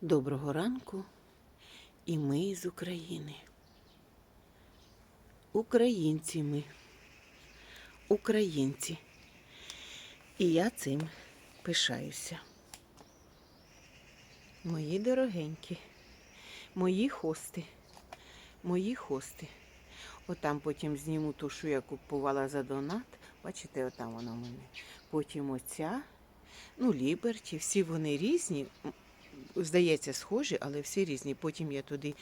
Доброго ранку, і ми з України. Українці ми, українці. І я цим пишаюся. Мої дорогенькі, мої хости, мої хости. Отам потім зніму ту, що я купувала за донат. Бачите, отам вона в мене. Потім оця, ну, Ліберті, всі вони різні. Здається, схожі, але всі різні. Потім я туди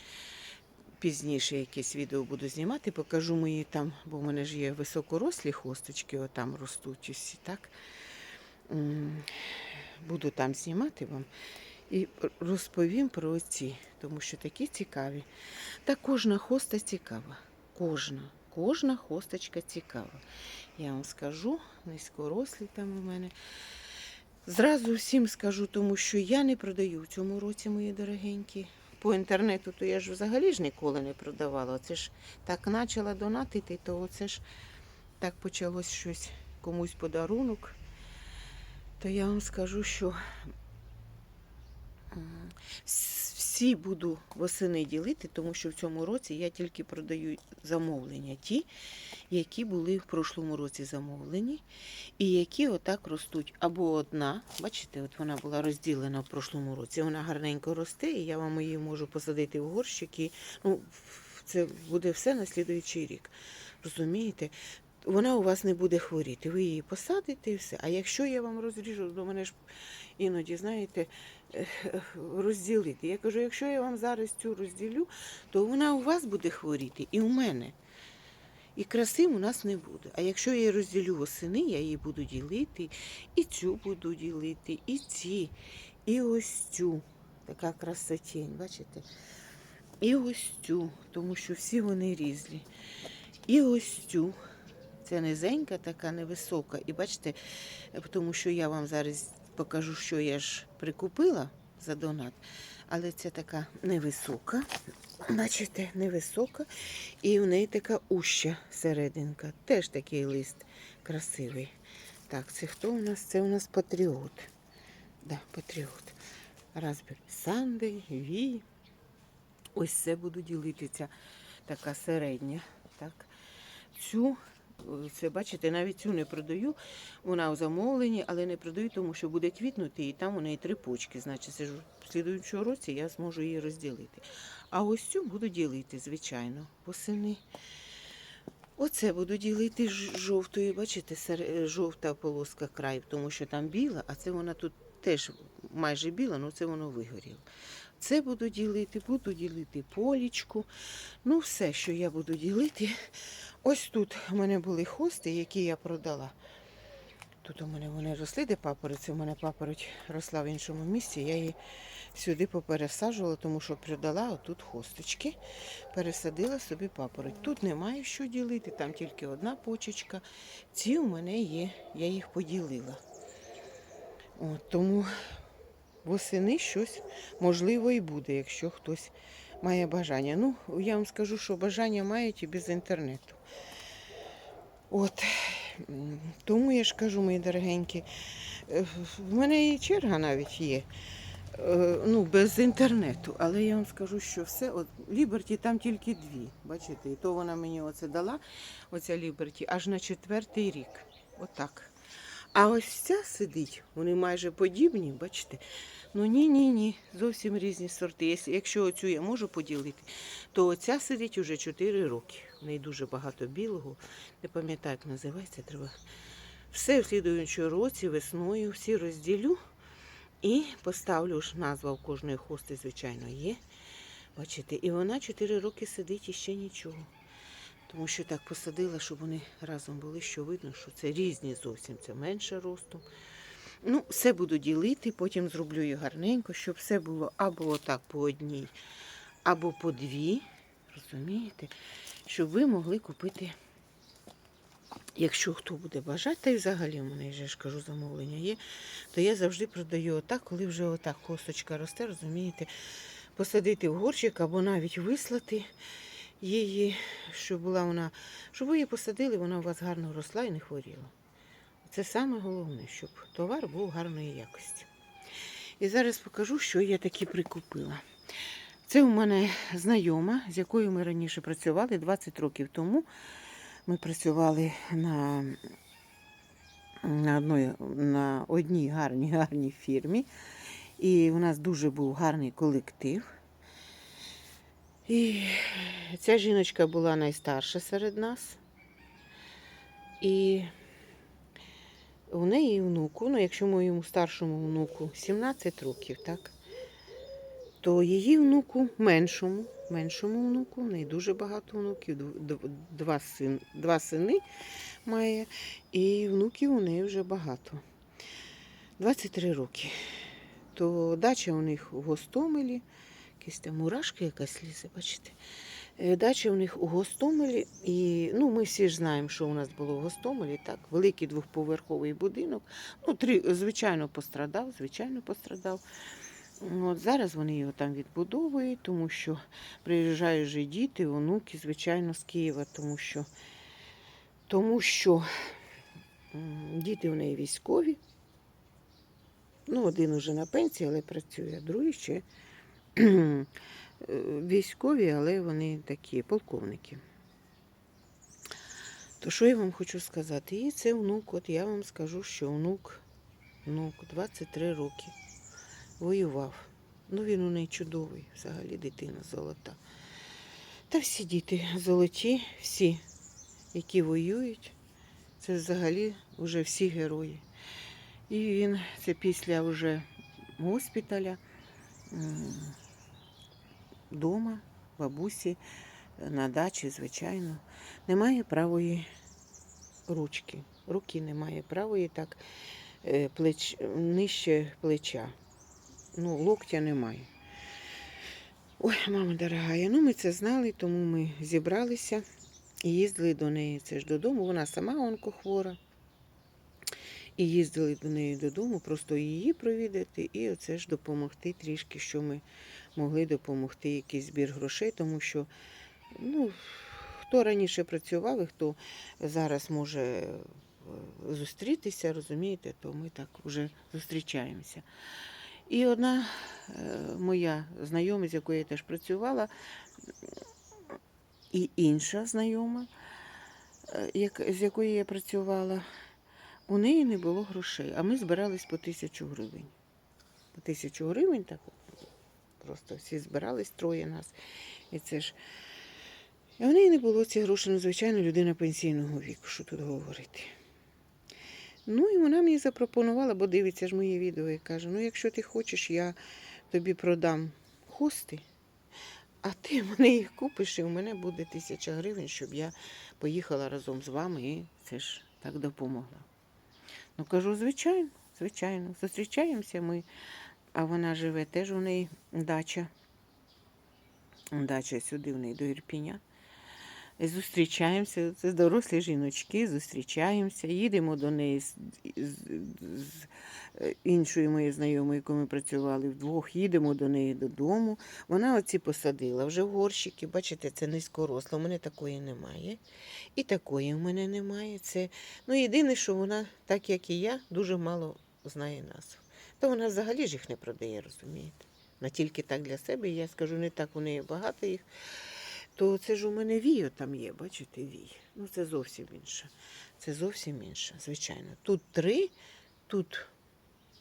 пізніше якесь відео буду знімати, покажу мої там, бо в мене ж є високорослі хосточки, отам ростуть усі, так? Буду там знімати вам і розповім про ці, тому що такі цікаві. Та кожна хоста цікава. Кожна. Кожна хосточка цікава. Я вам скажу, низькорослі там у мене. Зразу всім скажу, тому що я не продаю в цьому році, мої дорогенькі. По інтернету то я ж взагалі ж ніколи не продавала. Це ж так почала донатити, то оце ж так почалось щось комусь подарунок. То я вам скажу, що всі буду восени ділити, тому що в цьому році я тільки продаю замовлення, ті, які були в прошлому році замовлені, і які отак ростуть. Або одна, бачите, от вона була розділена в прошлому році. Вона гарненько росте, і я вам її можу посадити в горщики. Ну, це буде все на слідуючий рік. Розумієте? Вона у вас не буде хворіти. Ви її посадите і все. А якщо я вам розріжу, до мене ж іноді, знаєте, розділити. Я кажу, якщо я вам зараз цю розділю, то вона у вас буде хворіти і у мене. І краси у нас не буде. А якщо я її розділю восени, я її буду ділити, і цю буду ділити, і ці, і ось цю. Така красотень, бачите? І ось цю, тому що всі вони різні. І ось цю. Це низенька, така невисока. І бачите, е, тому що я вам зараз покажу, що я ж прикупила за донат. Але це така невисока. Бачите, невисока. І в неї така уща серединка. Теж такий лист красивий. Так, це хто у нас? Це у нас патріот. Да, патріот. Разбір. Санди, Ві. Ось це буду ділитися. Така середня. Так. Цю, це бачите, навіть цю не продаю. Вона у замовленні, але не продаю, тому що буде квітнути, і там у неї три почки. Значить, це ж в році я зможу її розділити. А ось цю буду ділити, звичайно, восени. Оце буду ділити жовтою, бачите, жовта полоска край, тому що там біла, а це вона тут теж майже біла, але це воно вигоріло. Це буду ділити, буду ділити полічку. Ну, все, що я буду ділити. Ось тут у мене були хости, які я продала. Тут у мене вони росли, де папороть. У мене папороть росла в іншому місці. Я її сюди попересаджувала, тому що продала отут хосточки. Пересадила собі папороть. Тут немає що ділити, там тільки одна почечка. Ці у мене є, я їх поділила. От, тому восени щось можливо і буде, якщо хтось має бажання. Ну, я вам скажу, що бажання мають і без інтернету. От. Тому я ж кажу, мої дорогенькі, е, в мене і черга навіть є. е, Ну, без інтернету. Але я вам скажу, що все, от Ліберті там тільки дві. Бачите, і то вона мені оце дала, оця Ліберті, аж на четвертий рік. Отак. А ось ця сидить, вони майже подібні, бачите? Ну ні, ні, зовсім різні сорти. Якщо оцю я можу поділити, то оця сидить уже 4 роки. Неї дуже багато білого. Не пам'ятаю, як називається, треба. Все в слідуючому році, весною, всі розділю і поставлю ж назва в кожної хости, звичайно, є. Бачите, і вона 4 роки сидить і ще нічого. Тому що так посадила, щоб вони разом були, що видно, що це різні зовсім, це менше ростом. Ну, все буду ділити, потім зроблю її гарненько, щоб все було або отак по одній, або по дві. Розумієте? Щоб ви могли купити, якщо хто буде бажати, та й взагалі в мене вже ж кажу, замовлення є, то я завжди продаю отак, коли вже отак косточка росте, розумієте, посадити в горщик або навіть вислати її, щоб була вона, щоб ви її посадили, вона у вас гарно росла і не хворіла. Це саме головне, щоб товар був гарної якості. І зараз покажу, що я таки прикупила. Це у мене знайома, з якою ми раніше працювали 20 років тому. Ми працювали на, на, одної, на одній гарній гарній фірмі. І у нас дуже був гарний колектив. І ця жіночка була найстарша серед нас. І у неї внуку, ну якщо моєму старшому внуку 17 років, так, то її внуку меншому, меншому внуку, в неї дуже багато внуків, дв- дв- два, син, два сини має, і внуків у неї вже багато. 23 роки. То дача у них у Гостомелі, якісь там мурашки якась лізе, бачите. Е, Дача у них у Гостомелі, і ну, ми всі ж знаємо, що у нас було в Гостомелі, так, великий двохповерховий будинок. Ну, три, звичайно, пострадав, звичайно, пострадав. Ну, От зараз вони його там відбудовують, тому що приїжджають же діти, онуки, звичайно, з Києва, тому що, тому що діти у неї військові. Ну, один уже на пенсії, але працює, а другий ще е, військові, але вони такі полковники. То що я вам хочу сказати? І це внук, от я вам скажу, що внук, внук 23 роки воював. Ну він у неї чудовий, взагалі дитина золота. Та всі діти золоті, всі, які воюють, це взагалі вже всі герої. І він це після вже госпіталя дома, бабусі, на дачі, звичайно, немає правої ручки. Руки немає правої, так е, плеч, нижче плеча. Ну, локтя немає. Ой, мама дорогая, ну ми це знали, тому ми зібралися і їздили до неї. Це ж додому. Вона сама онкохвора. І їздили до неї додому, просто її провідати, і оце ж допомогти трішки, що ми могли допомогти, якийсь збір грошей, тому що ну, хто раніше працював і хто зараз може е, зустрітися, розумієте, то ми так вже зустрічаємося. І одна е, моя знайома, з якою я теж працювала, і інша знайома, е, з якою я працювала, у неї не було грошей, а ми збирались по тисячу гривень. По тисячу гривень так просто всі збирались, троє нас. І це ж. І в неї не було цих грошей, ну, звичайно, людина пенсійного віку, що тут говорити. Ну і вона мені запропонувала, бо дивиться ж моє відео і каже: ну, якщо ти хочеш, я тобі продам хости, а ти мене їх купиш, і у мене буде тисяча гривень, щоб я поїхала разом з вами і це ж так допомогла. Ну, кажу, звичайно, звичайно. Зустрічаємося ми, а вона живе теж у неї дача. Дача сюди в неї до Ірпіня. Зустрічаємося, це дорослі жіночки, зустрічаємося, їдемо до неї з, з, з іншою моєю знайомою, якою ми працювали вдвох, їдемо до неї додому. Вона оці посадила вже в горщики. Бачите, це низькоросла. У мене такої немає. І такої в мене немає. Це ну єдине, що вона, так як і я, дуже мало знає назв. Та вона взагалі ж їх не продає, розумієте? Вона тільки так для себе. Я скажу, не так у неї багато їх. То це ж у мене віо там є, бачите, вій. Ну це зовсім інше. Це зовсім інше, звичайно. Тут три, тут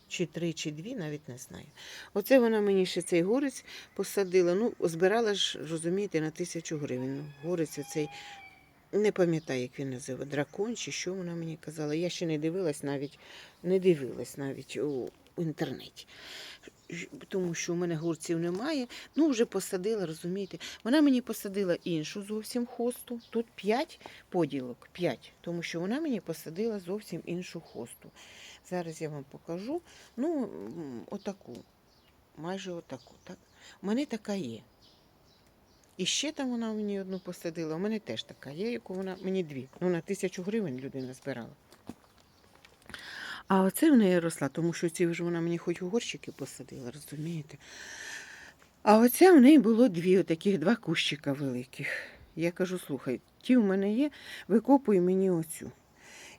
чи три, чи дві, навіть не знаю. Оце вона мені ще цей горець посадила. Ну, збирала ж, розумієте, на тисячу гривень. Ну, горець оцей, не пам'ятаю, як він називає, дракон чи що вона мені казала. Я ще не дивилась навіть, не дивилась навіть у інтернеті. Тому що у мене горців немає. Ну, вже посадила, розумієте. Вона мені посадила іншу зовсім хосту. Тут 5 поділок, 5, тому що вона мені посадила зовсім іншу хосту. Зараз я вам покажу. Ну, отаку, майже отаку. Так? У мене така є. І ще там вона мені одну посадила. У мене теж така є, яку вона мені дві. Ну, на тисячу гривень людина збирала. А оце в неї росла, тому що ці вже вона мені хоч у горщики посадила, розумієте? А оця в неї було дві, отаких два кущика великих. Я кажу, слухай, ті в мене є, викопуй мені оцю.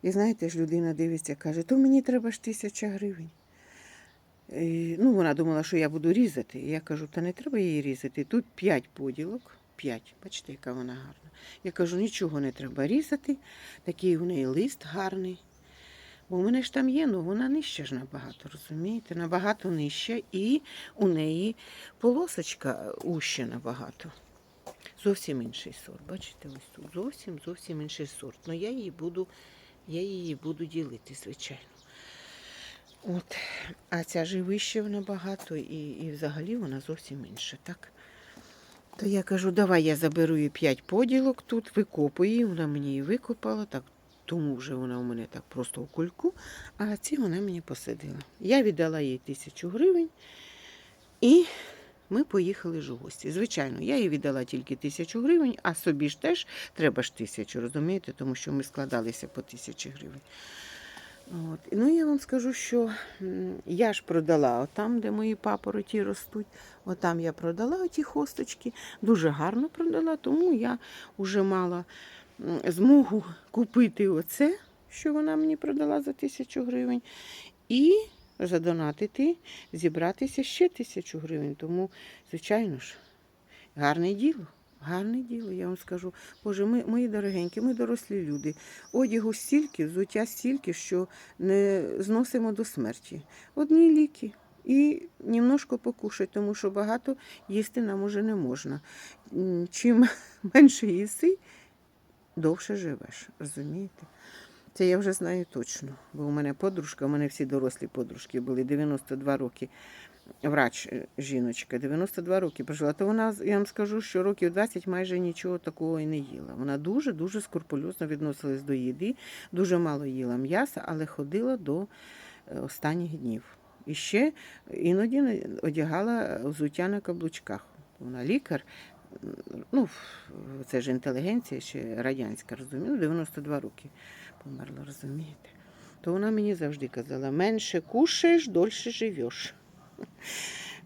І знаєте ж, людина дивиться, каже, то мені треба ж тисяча гривень. Е, Ну, вона думала, що я буду різати. Я кажу, та не треба її різати. Тут 5 поділок. 5. Бачите, яка вона гарна. Я кажу, нічого не треба різати. Такий у неї лист гарний. Бо у мене ж там є, ну вона нижча ж набагато, розумієте? Набагато нижча, і у неї полосочка уща набагато. Зовсім інший сорт. Бачите, ось тут зовсім зовсім інший сорт. Ну я її буду, я її буду ділити, звичайно. От. А ця ж і вища набагато, і, і взагалі вона зовсім інша, так? То я кажу, давай я заберу їй 5 поділок тут, викопую її, вона мені її викопала, так, тому вже вона у мене так просто у кульку, а ці вона мені посадила. Я віддала їй тисячу гривень і ми поїхали ж у гості. Звичайно, я їй віддала тільки тисячу гривень, а собі ж теж треба ж тисячу, розумієте, тому що ми складалися по тисячі гривень. От. Ну, я вам скажу, що я ж продала отам, де мої папороті ростуть. Отам я продала оті хосточки. Дуже гарно продала, тому я вже мала змогу купити оце, що вона мені продала за тисячу гривень, і задонатити, зібратися ще тисячу гривень. Тому, звичайно ж, гарне діло. Гарне діло, я вам скажу. Боже, ми, мої дорогенькі, ми дорослі люди. Одягу стільки, взуття стільки, що не зносимо до смерті. Одні ліки і немножко покушать, тому що багато їсти нам уже не можна. Чим менше їси, довше живеш, розумієте? Це я вже знаю точно, бо у мене подружка, у мене всі дорослі подружки були 92 роки. Врач е, жіночка, 92 роки прожила. То вона, я вам скажу, що років 20 майже нічого такого і не їла. Вона дуже-дуже скрупульозно відносилась до їди, дуже мало їла м'яса, але ходила до е, останніх днів. І ще іноді одягала взуття на каблучках. Вона лікар, ну, це ж інтелігенція ще радянська, розумієте, 92 роки померла, розумієте. То вона мені завжди казала: менше кушаєш, дольше живеш.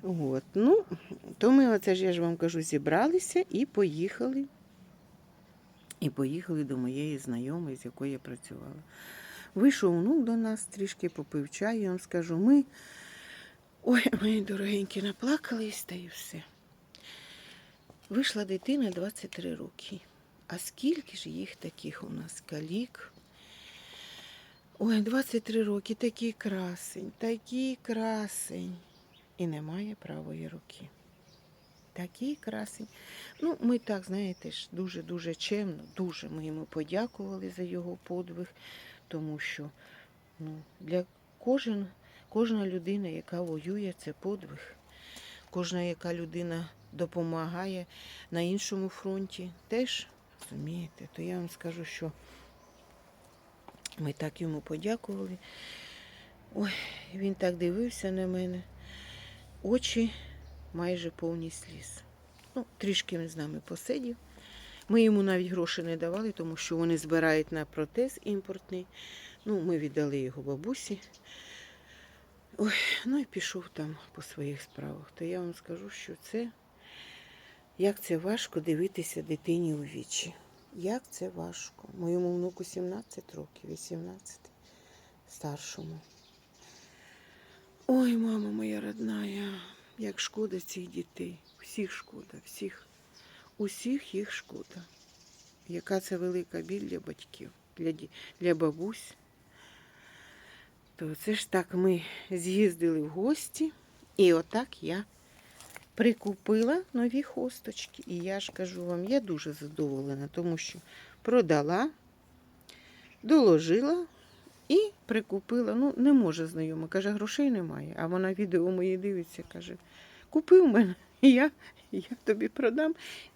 От. Ну, то ми, оце ж я ж вам кажу, зібралися і поїхали. І поїхали до моєї знайомої, з якою я працювала. Вийшов внук до нас, трішки попив чай, я вам скажу, ми, ой, мої дорогенькі, наплакались та і все. Вийшла дитина 23 роки. А скільки ж їх таких у нас калік? Ой, 23 роки, такий красень, такий красень. І немає правої руки. Такий красень. Ну, ми так, знаєте ж, дуже-дуже чемно, дуже ми йому подякували за його подвиг, тому що ну, для кожен, кожна людина, яка воює, це подвиг. Кожна, яка людина допомагає на іншому фронті, теж розумієте, то я вам скажу, що ми так йому подякували. Ой, він так дивився на мене. Очі майже повні сліз. Ну, трішки він з нами посидів. Ми йому навіть гроші не давали, тому що вони збирають на протез імпортний. Ну, ми віддали його бабусі. Ой, ну і пішов там по своїх справах. То я вам скажу, що це як це важко дивитися дитині у вічі. Як це важко. Моєму внуку 17 років, 18, старшому. Ой, мама моя родная, як шкода цих дітей. Всіх шкода, всіх. Усіх їх шкода. Яка це велика біль для батьків, для, для бабусь. То це ж так ми з'їздили в гості, і отак я прикупила нові хосточки. І я ж кажу вам, я дуже задоволена, тому що продала, доложила і прикупила. Ну, не може знайома. Каже, грошей немає. А вона відео мої дивиться, каже, купи в мене, я, я тобі продам.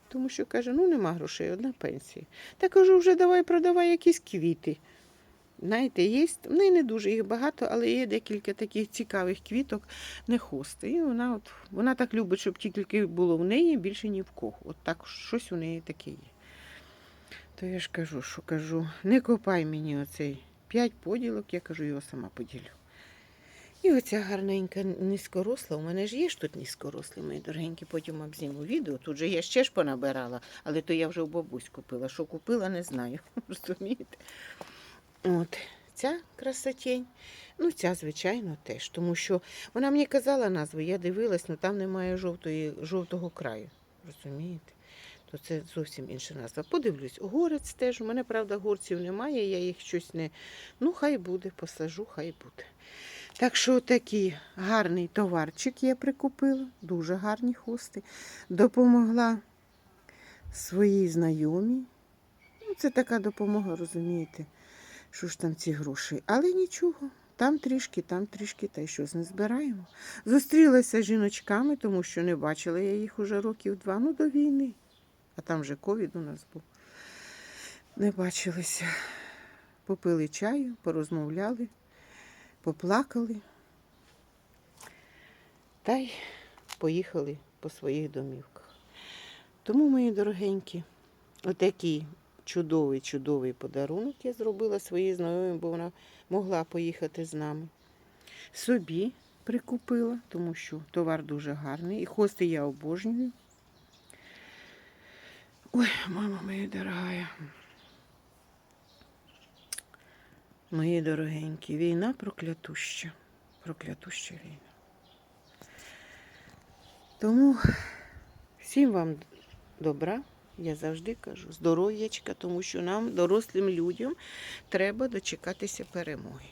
Тому що каже, ну нема грошей, одна пенсія. Та кажу, вже давай продавай якісь квіти. Знаєте, є, ну і не дуже їх багато, але є декілька таких цікавих квіток, не хости. І вона, от, вона так любить, щоб тільки було в неї, більше ні в кого. От так щось у неї таке є. То я ж кажу, що кажу, не копай мені оцей п'ять поділок, я кажу, його сама поділю. І оця гарненька низькоросла, у мене ж є ж тут низькорослі, мої дорогенькі, потім обзніму відео. Тут же я ще ж понабирала, але то я вже у бабусь купила. Що купила, не знаю. Розумієте? От, ця красотень. Ну, ця, звичайно, теж. Тому що вона мені казала назву, я дивилась, але там немає жовтої, жовтого краю. Розумієте? То це зовсім інша назва. Подивлюсь, горець теж. У мене, правда, горців немає, я їх щось не. Ну, хай буде, посажу, хай буде. Так що такий гарний товарчик я прикупила, дуже гарні хости. Допомогла своїй знайомій. Ну, це така допомога, розумієте, що ж там ці гроші. Але нічого, там трішки, там трішки, та й щось не збираємо. Зустрілася з жіночками, тому що не бачила я їх уже років два, ну до війни. А там вже ковід у нас був. Не бачилися. Попили чаю, порозмовляли, поплакали. Та й поїхали по своїх домівках. Тому, мої дорогенькі, отакий чудовий, чудовий подарунок я зробила своїй знайомій, бо вона могла поїхати з нами. Собі прикупила, тому що товар дуже гарний. І хости я обожнюю. Ой, мама моя дорогая. Мої дорогенькі, війна проклятуща. Проклятуща війна. Тому всім вам добра, я завжди кажу, здоров'ячка, тому що нам, дорослим людям, треба дочекатися перемоги.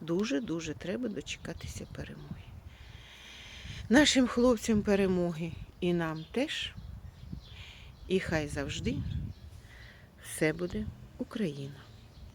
Дуже-дуже треба дочекатися перемоги. Нашим хлопцям перемоги і нам теж. І хай завжди все буде Україна.